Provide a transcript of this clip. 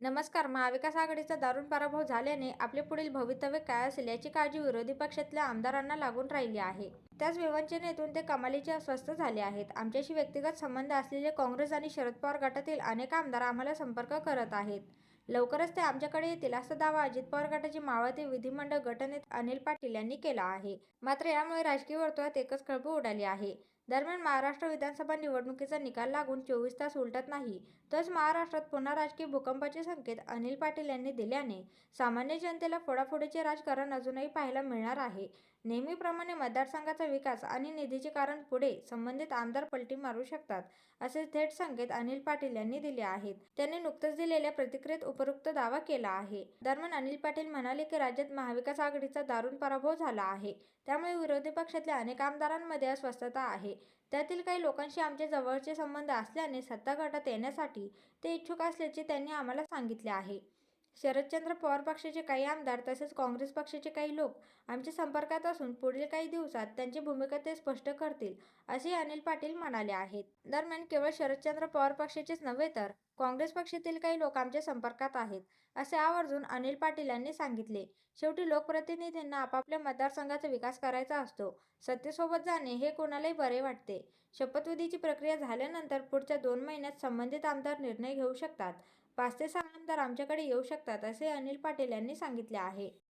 नमस्कार महाविकास आघाडीचा दारुण पराभव झाल्याने आपले पुढील भवितव्य काय असेल याची काळजी विरोधी पक्षातल्या आमदारांना लागून राहिली आहे. त्याच विवंचनेतून ते कमालीचे अस्वस्थ झाले आहेत. आमच्याशी व्यक्तिगत संबंध असलेले काँग्रेस आणि शरद पवार गटातील अनेक आमदार आम्हाला संपर्क करत आहेत. लवकरच ते आमच्याकडे येतील असा दावा अजित पवार गटाचे मावळते विधिमंडळ गटनेत अनिल पाटील यांनी केला आहे. मात्र यामुळे राजकीय वर्तुळात एकच खळबळ उडाली आहे. दरम्यान महाराष्ट्र विधानसभा निवडणुकीचा निकाल लागून चोवीस तास उलटत नाही. तोच महाराष्ट्रात पुन्हा राजकीय भूकंपाचे संकेत अनिल पाटील यांनी दिल्याने सामान्य जनतेला फोडाफोडीचे राजकारण अजूनही पाहायला मिळणार आहे. नेहमीप्रमाणे मतदारसंघाचा विकास आणि निधीचे कारण पुढे संबंधित आमदार पलटी मारू शकतात असे थेट संकेत अनिल पाटील यांनी दिले आहेत. त्यांनी नुकतंच दिलेल्या प्रतिक्रियेत उपरोक्त दावा केला आहे. दरम्यान अनिल पाटील म्हणाले की राज्यात महाविकास आघाडीचा दारुण पराभव झाला आहे. त्यामुळे विरोधी पक्षातल्या अनेक आमदारांमध्ये अस्वस्थता आहे. त्यातील काही लोकांशी आमचे जवळचे संबंध असल्याने सत्ता गटात येण्यासाठी ते इच्छुक असल्याचे त्यांनी आम्हाला सांगितले आहे. शरदचंद्र पवार पक्षाचे काही आमदार तसेच काँग्रेस पक्षाचे काही लोक आमच्या संपर्कात असून पुढील काही दिवसात त्यांची भूमिका ते स्पष्ट करतील असे अनिल पाटील म्हणाले आहेत. दरम्यान केवळ शरदचंद्र पवार पक्षाचेच नव्हे तर काँग्रेस पक्षातील काही लोक आमच्या संपर्कात आहेत असे आवर्जून अनिल पाटील यांनी सांगितले. शेवटी लोकप्रतिनिधींना आपापल्या मतदारसंघाचा विकास करायचा असतो सत्तेसोबत जाणे हे कोणालाही बरे वाटते. शपथविधीची प्रक्रिया झाल्यानंतर पुढच्या दोन महिन्यात संबंधित आमदार निर्णय घेऊ शकतात पाच ते सहा आमदार आमच्याकडे येऊ शकतात असे अनिल पाटील यांनी सांगितले आहे.